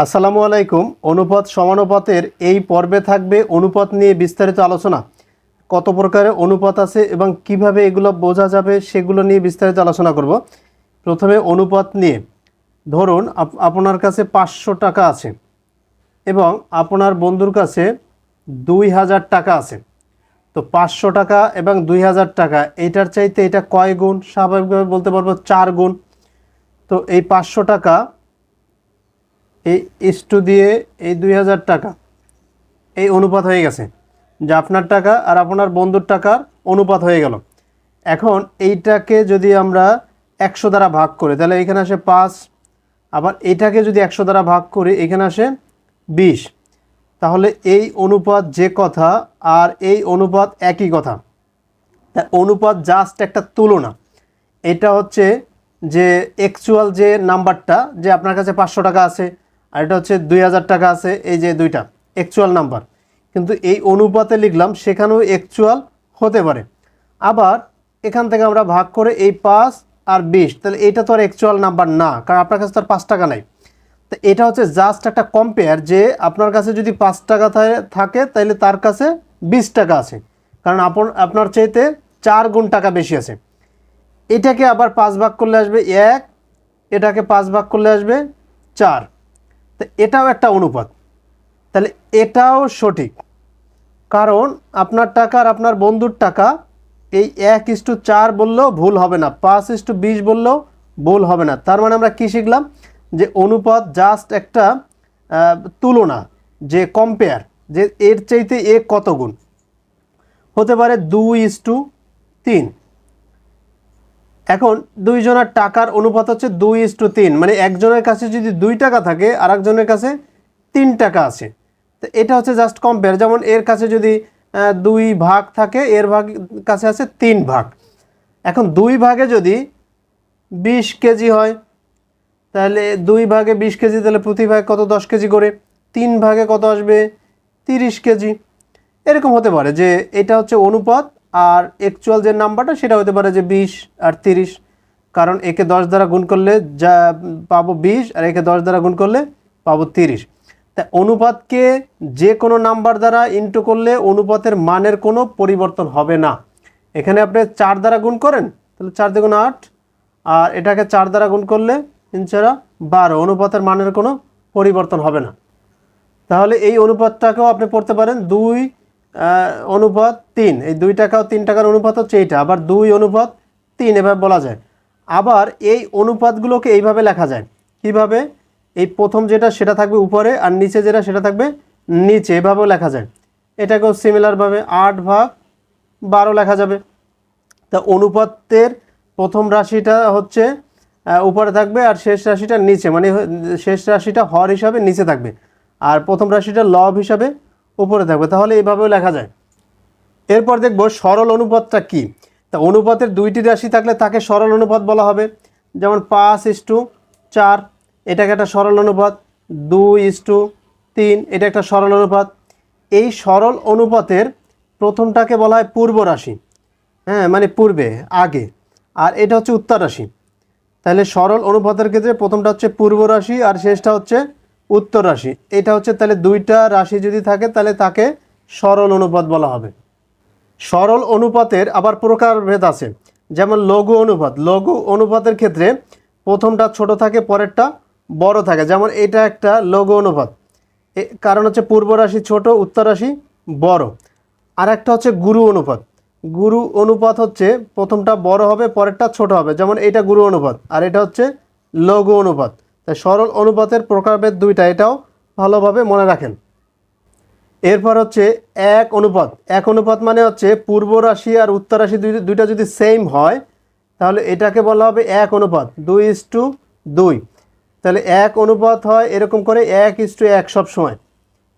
আসসালামু আলাইকুম। অনুপাত সমানুপাতের এই পর্বে থাকবে অনুপাত নিয়ে বিস্তারিত আলোচনা। কত প্রকারের অনুপাত আছে এবং কীভাবে এগুলো বোঝা যাবে সেগুলো নিয়ে বিস্তারিত আলোচনা করব। প্রথমে অনুপাত নিয়ে। ধরুন, আপ- আপনার কাছে পাঁচশো টাকা আছে এবং আপনার বন্ধুর কাছে দুই হাজার টাকা আছে। তো পাঁচশো টাকা এবং দুই হাজার টাকা, এটার চাইতে এটা কয় গুণ? স্বাভাবিকভাবে বলতে পারব চার গুণ। তো এই পাঁচশো টাকা এই ইস্টু দিয়ে এই দুই হাজার টাকা এই অনুপাত হয়ে গেছে। যে আপনার টাকা আর আপনার বন্ধুর টাকার অনুপাত হয়ে গেল। এখন এইটাকে যদি আমরা একশো দ্বারা ভাগ করি, তাহলে এখানে আসে পাঁচ, আবার এটাকে যদি একশো দ্বারা ভাগ করি, এখানে আসে বিশ। তাহলে এই অনুপাত যে কথা আর এই অনুপাত একই কথা। তা অনুপাত জাস্ট একটা তুলনা। এটা হচ্ছে যে অ্যাকচুয়াল যে নাম্বারটা, যে আপনার কাছে পাঁচশো টাকা আছে আর এটা হচ্ছে দুই হাজার টাকা আছে, এই যে দুইটা অ্যাকচুয়াল নাম্বার কিন্তু এই অনুপাতে লিখলাম, সেখানেও অ্যাকচুয়াল হতে পারে। আবার এখান থেকে আমরা ভাগ করে এই পাঁচ আর বিশ, তাহলে এটা তো আর অ্যাকচুয়াল নাম্বার না, কারণ আপনার কাছে তো আর পাঁচ টাকা নাই। তো এটা হচ্ছে জাস্ট একটা কম্পেয়ার যে আপনার কাছে যদি পাঁচ টাকা থাকে, তাহলে তার কাছে বিশ টাকা আছে। কারণ আপন আপনার চাইতে চার গুণ টাকা বেশি আছে। এটাকে আবার পাঁচ ভাগ করলে আসবে এক, এটাকে পাঁচ ভাগ করলে আসবে চার। তো এটাও একটা অনুপাত। তাহলে এটাও সঠিক। কারণ আপনার টাকা আর আপনার বন্ধুর টাকা এই এক ইস্টু চার বললেও ভুল হবে না, পাঁচ ইস্টু বিশ বললেও ভুল হবে না। তার মানে আমরা কী শিখলাম? যে অনুপাত জাস্ট একটা তুলনা, যে কম্পেয়ার যে এর চাইতে এ কত গুণ? হতে পারে দুই ইস্টু তিন। এখন দুইজনের টাকার অনুপাত হচ্ছে দুই ইস টু তিন। মানে একজনের কাছে যদি দুই টাকা থাকে আর একজনের কাছে তিন টাকা আছে। তো এটা হচ্ছে জাস্ট কম্পেয়ার যেমন এর কাছে যদি দুই ভাগ থাকে, এর ভাগ কাছে আছে তিন ভাগ। এখন দুই ভাগে যদি বিশ কেজি হয়, তাহলে দুই ভাগে বিশ কেজি, তাহলে প্রতি ভাগে কত? দশ কেজি করে। তিন ভাগে কত আসবে? তিরিশ কেজি। এরকম হতে পারে যে এটা হচ্ছে অনুপাত আর অ্যাকচুয়াল যে নাম্বারটা সেটা হতে পারে যে বিশ আর তিরিশ। কারণ একে দশ দ্বারা গুণ করলে যা পাবো বিশ আর একে দশ দ্বারা গুণ করলে পাবো তিরিশ। তা অনুপাতকে যে কোনো নাম্বার দ্বারা ইন্টু করলে অনুপাতের মানের কোনো পরিবর্তন হবে না। এখানে আপনি চার দ্বারা গুণ করেন, তাহলে চার দ্বিগুণ আট। আর এটাকে চার দ্বারা গুণ করলে ইনচারা বারো, অনুপাতের মানের কোনো পরিবর্তন হবে না। তাহলে এই অনুপাতটাকেও আপনি পড়তে পারেন দুই অনুপাত তিন। এই দুই টাকা ও তিন টাকার অনুপাত হচ্ছে এইটা। আবার দুই অনুপাত তিন এভাবে বলা যায়। আবার এই অনুপাতগুলোকে এইভাবে লেখা যায়। কীভাবে? এই প্রথম যেটা, সেটা থাকবে উপরে আর নিচে যেটা, সেটা থাকবে নিচে। এভাবেও লেখা যায়। এটাকেও সিমিলারভাবে আট ভাগ বারো লেখা যাবে। তা অনুপাতের প্রথম রাশিটা হচ্ছে উপরে থাকবে আর শেষ রাশিটা নিচে। মানে শেষ রাশিটা হর হিসাবে নিচে থাকবে। আর প্রথম রাশিটা লব হিসাবে উপরে থাকবে, তাহলে এইভাবেও লেখা যায়। এরপর দেখব সরল অনুপাতটা কি। তা অনুপাতের দুইটি রাশি থাকলে তাকে সরল অনুপাত বলা হবে। যেমন পাঁচ ইস্টু চার, এটাকে একটা সরল অনুপাত। দুই ইস্টু তিন, এটা একটা সরল অনুপাত। এই সরল অনুপাতের প্রথমটাকে বলা হয় পূর্ব রাশি। হ্যাঁ মানে পূর্বে, আগে। আর এটা হচ্ছে উত্তর রাশি। তাহলে সরল অনুপাতের ক্ষেত্রে প্রথমটা হচ্ছে পূর্ব রাশি আর শেষটা হচ্ছে উত্তর রাশি। এটা হচ্ছে তাহলে দুইটা রাশি যদি থাকে, তাহলে তাকে সরল অনুপাত বলা হবে। সরল অনুপাতের আবার প্রকারভেদ আছে। যেমন লঘু অনুপাত। লঘু অনুপাতের ক্ষেত্রে প্রথমটা ছোট থাকে, পরেরটা বড় থাকে। যেমন এটা একটা লঘু অনুপাত। কারণ হচ্ছে পূর্ব রাশি ছোট, উত্তর রাশি বড়। আর একটা হচ্ছে গুরু অনুপাত। গুরু অনুপাত হচ্ছে প্রথমটা বড় হবে, পরেরটা ছোট হবে। যেমন এটা গুরু অনুপাত। আর এটা হচ্ছে লঘু অনুপাত। সরল অনুপাতের প্রকারভেদ দুইটা এটাও ভালোভাবে মনে রাখেন। এরপর হচ্ছে এক অনুপাত। এক অনুপাত মানে হচ্ছে পূর্ব রাশি আর উত্তর রাশি দুই- দুইটা যদি সেম হয়, তাহলে এটাকে বলা হবে এক অনুপাত, দুই ইস টু দুই। তাহলে এক অনুপাত হয় এরকম করে এক ইস টু এক সব সময়।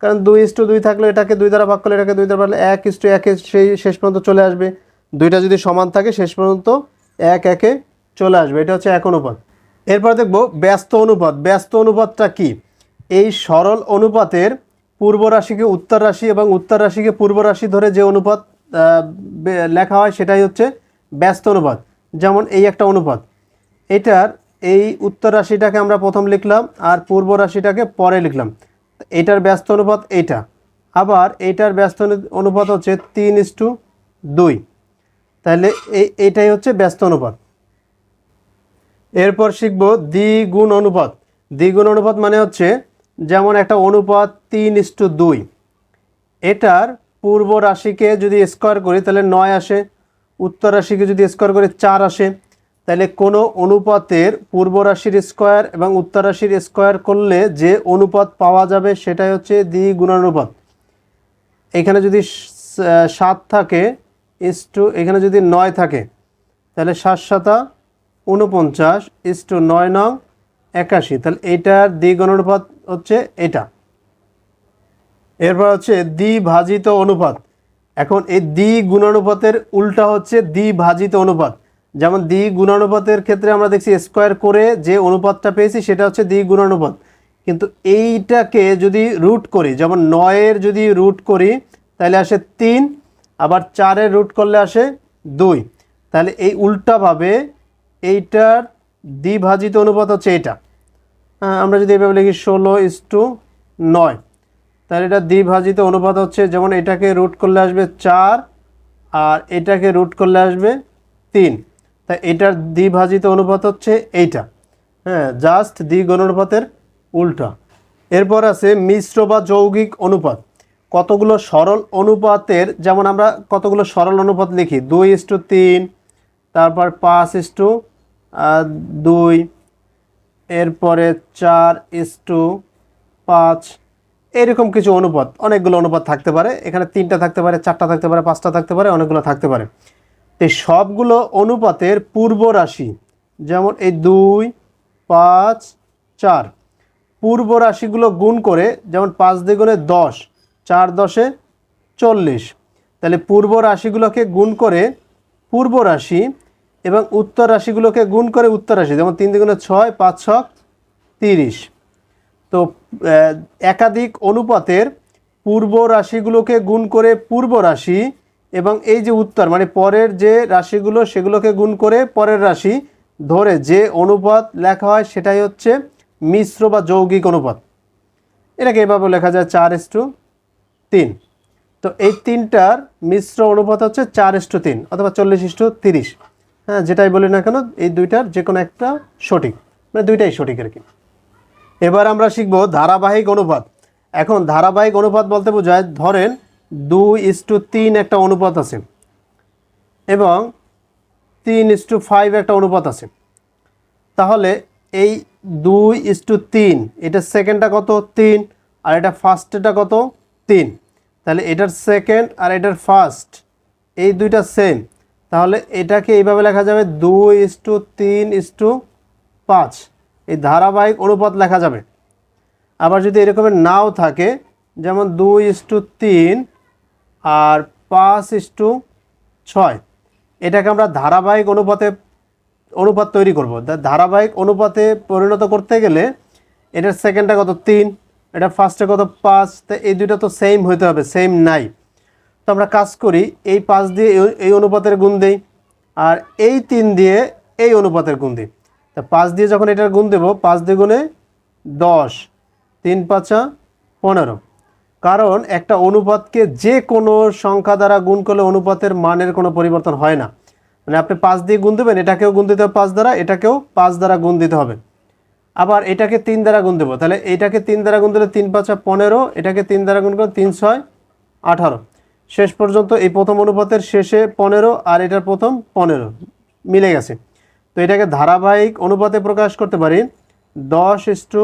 কারণ দুই ইস টু দুই থাকলে এটাকে দুই দ্বারা ভাগ করলে এটাকে দুই দ্বারা ভাগ করলে এক ইস টু একে সেই শেষ পর্যন্ত চলে আসবে। দুইটা যদি সমান থাকে, শেষ পর্যন্ত এক একে চলে আসবে। এটা হচ্ছে এক অনুপাত। এরপর দেখব ব্যস্ত অনুপাত। ব্যস্ত অনুপাতটা কি? এই সরল অনুপাতের পূর্ব রাশিকে উত্তর রাশি এবং উত্তর রাশিকে পূর্ব রাশি ধরে যে অনুপাত লেখা হয় সেটাই হচ্ছে ব্যস্ত অনুপাত। যেমন এই একটা অনুপাত। এটার এই উত্তর রাশিটাকে আমরা প্রথম লিখলাম আর পূর্ব রাশিটাকে পরে লিখলাম। তো এইটার ব্যস্ত অনুপাত এইটা আবার এইটার ব্যস্ত অনুপাত হচ্ছে তিন ইস টু দুই। তাহলে এই এইটাই হচ্ছে ব্যস্ত অনুপাত। এরপর শিখব দ্বিগুণ অনুপাত। দ্বিগুণ অনুপাত মানে হচ্ছে যেমন একটা অনুপাত তিন ইস টু দুই। এটার পূর্ব রাশিকে যদি স্কোয়ার করি, তাহলে নয় আসে। উত্তর রাশিকে যদি স্কোয়ার করি, চার আসে। তাহলে কোনো অনুপাতের পূর্ব রাশির স্কোয়ার এবং উত্তর রাশির স্কোয়ার করলে যে অনুপাত পাওয়া যাবে, সেটাই হচ্ছে দ্বিগুণানুপাত এখানে যদি সাত থাকে, ইস টু, এখানে যদি নয় থাকে, তাহলে সাত সাতা উনপঞ্চাশ ইস নয় নং একাশি। তাহলে এইটার দ্বিগুণানুপাত হচ্ছে এটা। এরপর হচ্ছে দ্বিভাজিত অনুপাত। এখন এই দ্বিগুণানুপাতের উল্টা হচ্ছে দ্বিভাজিত অনুপাত। যেমন দ্বিগুণানুপাতের ক্ষেত্রে আমরা দেখছি স্কোয়ার করে যে অনুপাতটা পেয়েছি সেটা হচ্ছে দ্বিগুণানুপাত কিন্তু এইটাকে যদি রুট করি, যেমন নয়ের যদি রুট করি, তাহলে আসে তিন, আবার চারের রুট করলে আসে দুই। তাহলে এই উল্টাভাবে এইটার দ্বিভাজিত অনুপাত হচ্ছে এটা হ্যাঁ, আমরা যদি এভাবে লিখি ষোলো ইস টু নয় তাহলে এটা দ্বিভাজিত অনুপাত হচ্ছে যেমন এটাকে রুট করলে আসবে চার আর এটাকে রুট করলে আসবে তিন। তা এটার দ্বিভাজিত অনুপাত হচ্ছে এইটা। হ্যাঁ জাস্ট দ্বিগুণ অনুপাতের উল্টা। এরপর আছে মিশ্র বা যৌগিক অনুপাত। কতগুলো সরল অনুপাতের যেমন আমরা কতগুলো সরল অনুপাত লিখি? দুই ইস টু তিন তারপর পাঁচ ইস টু দুই, এরপরে চার ইস টু, পাঁচ এরকম কিছু অনুপাত। অনেকগুলো অনুপাত থাকতে পারে। এখানে তিনটা থাকতে পারে, চারটা থাকতে পারে, পাঁচটা থাকতে পারে, অনেকগুলো থাকতে পারে। তো সবগুলো অনুপাতের পূর্ব রাশি, যেমন এই দুই, পাঁচ, চার, পূর্ব রাশিগুলো গুণ করে যেমন পাঁচ দ্বিগুণে দশ, চার দশে চল্লিশ। তাহলে পূর্ব রাশিগুলোকে গুণ করে পূর্ব রাশি এবং উত্তর রাশিগুলোকে গুণ করে উত্তর রাশি, যেমন তিন দ্বিগুণে ছয়, পাঁচ ছক, তিরিশ। তো একাধিক অনুপাতের পূর্ব রাশিগুলোকে গুণ করে পূর্ব রাশি এবং এই যে উত্তর মানে পরের যে রাশিগুলো সেগুলোকে গুণ করে পরের রাশি ধরে যে অনুপাত লেখা হয় সেটাই হচ্ছে মিশ্র বা যৌগিক অনুপাত। এটাকে এভাবে লেখা যায় চার এস টু তিন। তো এই তিনটার মিশ্র অনুপাত হচ্ছে চার ইস্টু তিন, অথবা চল্লিশ ইস্টু তিরিশ। হ্যাঁ যেটাই বলি না কেন, এই দুইটার যে কোনো একটা সঠিক। মানে দুইটাই সঠিক আর কি। এবার আমরা শিখব ধারাবাহিক অনুপাত। এখন ধারাবাহিক অনুপাত বলতে বোঝায়, ধরেন দুই ইস্টু তিন একটা অনুপাত আছে এবং তিন ইস্টু ফাইভ একটা অনুপাত আছে। তাহলে এই দুই ইস্টু তিন এটার সেকেন্ডটা কত? তিন। আর এটা ফার্স্টটা কত? তিন। তাহলে এটার সেকেন্ড আর এটার ফার্স্ট, এই দুইটা সেম তাহলে এটাকে এইভাবে লেখা যাবে দুই ইস্টু তিন ইস্টু পাঁচ। এই ধারাবাহিক অনুপাত লেখা যাবে। আবার যদি এরকমের নাও থাকে, যেমন দুই ইস্টু তিন আর পাঁচ ইস্টু ছয়, এটাকে আমরা ধারাবাহিক অনুপাতে, অনুপাত তৈরি করব। ধারাবাহিক অনুপাতে পরিণত করতে গেলে এটার সেকেন্ডটা কত? তিন, এটা ফার্স্টে কত? পাঁচ, তো এই দুইটা তো সেম হইতে হবে সেম নাই। তো আমরা কাজ করি, এই পাঁচ দিয়ে এই- অনুপাতের গুণ দেই আর এই তিন দিয়ে এই অনুপাতের গুণ দিই। তা পাঁচ দিয়ে যখন এটার গুণ দেব, পাঁচ দ্বিগুণে দশ, তিন পাঁচা পনেরো। কারণ একটা অনুপাতকে যে কোনো সংখ্যা দ্বারা গুণ করলে অনুপাতের মানের কোনো পরিবর্তন হয় না। মানে আপনি পাঁচ দিয়ে গুণ দেবেন, এটাকেও গুণ দিতে হবে পাঁচ দ্বারা, এটাকেও পাঁচ দ্বারা গুণ দিতে হবে। আবার এটাকে তিন দ্বারা গুণ দেবো, তাহলে এটাকে তিন দ্বারা গুণ দিলে তিন পাঁচা পনেরো, এটাকে তিন দ্বারা গুণ করলে তিন ছয় আঠারো। শেষ পর্যন্ত এই প্রথম অনুপাতের শেষে পনেরো আর এটার প্রথম পনেরো মিলে গেছে। তো এটাকে ধারাবাহিক অনুপাতে প্রকাশ করতে পারি দশ ইস্টু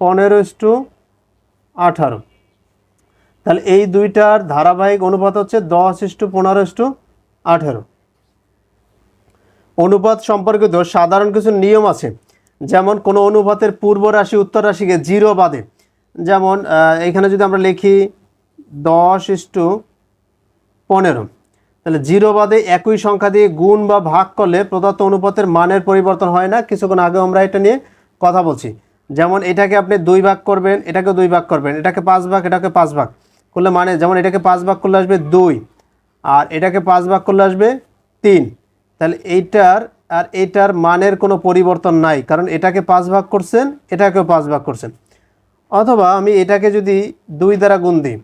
পনেরো ইস্টু আঠারো। তাহলে এই দুইটার ধারাবাহিক অনুপাত হচ্ছে দশ ইস্টু পনেরো ইস্টু আঠেরো। অনুপাত সম্পর্কিত সাধারণ কিছু নিয়ম আছে, যেমন কোনো অনুপাতের পূর্ব রাশি, উত্তর রাশিকে জিরো বাদে। যেমন এখানে যদি আমরা লিখি দশ ইস্টু পনেরো। তাহলে জিরো বাদে একই সংখ্যা দিয়ে গুণ বা ভাগ করলে প্রদত্ত অনুপাতের মানের পরিবর্তন হয় না। কিছুক্ষণ আগেও আমরা এটা নিয়ে কথা বলছি। যেমন এটাকে আপনি দুই ভাগ করবেন এটাকে দুই ভাগ করবেন, এটাকে পাঁচ ভাগ, এটাকে পাঁচ ভাগ করলে মানে যেমন এটাকে পাঁচ ভাগ করলে আসবে দুই আর এটাকে পাঁচ ভাগ করলে আসবে তিন। তাহলে এইটার আর এটার মানের কোনো পরিবর্তন নাই, কারণ এটাকে পাঁচ ভাগ করছেন, এটাকেও পাঁচ ভাগ করছেন। অথবা আমি এটাকে যদি দুই দ্বারা গুণ দিই,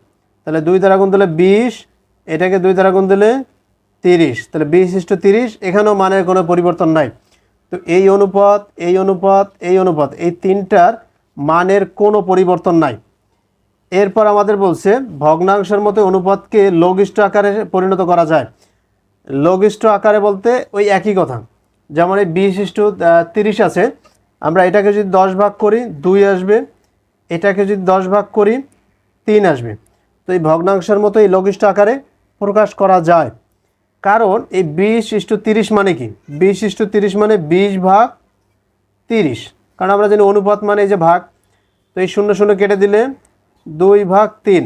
তাহলে দুই দ্বারা গুণ দিলে বিশ এটাকে দুই দ্বারা গুণ দিলে তিরিশ। তাহলে বিশ ইস্টু তিরিশ, এখানেও মানের কোনো পরিবর্তন নাই। তো এই অনুপাত এই অনুপাত এই অনুপাত, এই তিনটার মানের কোনো পরিবর্তন নাই। এরপর আমাদের বলছে, ভগ্নাংশের মতো অনুপাতকে লঘিষ্ঠ আকারে পরিণত করা যায়। লঘিষ্ঠ আকারে বলতে ওই একই কথা। যেমন এই বিশ ইস্টু তিরিশ আছে, আমরা এটাকে যদি দশ ভাগ করি, দুই আসবে। এটাকে যদি দশ ভাগ করি, তিন আসবে। তো এই ভগ্নাংশের মতো এই লঘিষ্ঠ আকারে প্রকাশ করা যায়। কারণ এই বিশ ইস্টু তিরিশ মানে কি? বিশ ইস্টু তিরিশ মানে বিশ ভাগ তিরিশ। কারণ আমরা জানি অনুপাত মানে এই যে ভাগ। তো এই শূন্য শূন্য কেটে দিলে দুই ভাগ তিন।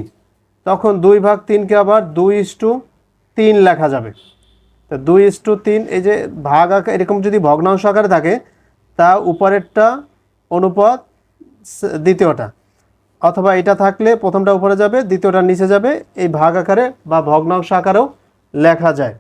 তখন দুই ভাগ তিনকে আবার দুই ইস্টু তিন লেখা যাবে। তো দুই ইস্টু তিন এই যে ভাগ আকার এরকম যদি ভগ্নাংশ আকারে থাকে, তা উপরেরটা অনুপাত দ্বিতীয়টা। অথবা এটা থাকলে প্রথমটা উপরে যাবে, দ্বিতীয়টা নিচে যাবে। এই ভাগ আকারে বা ভগ্নাংশ আকারেও লেখা যায়।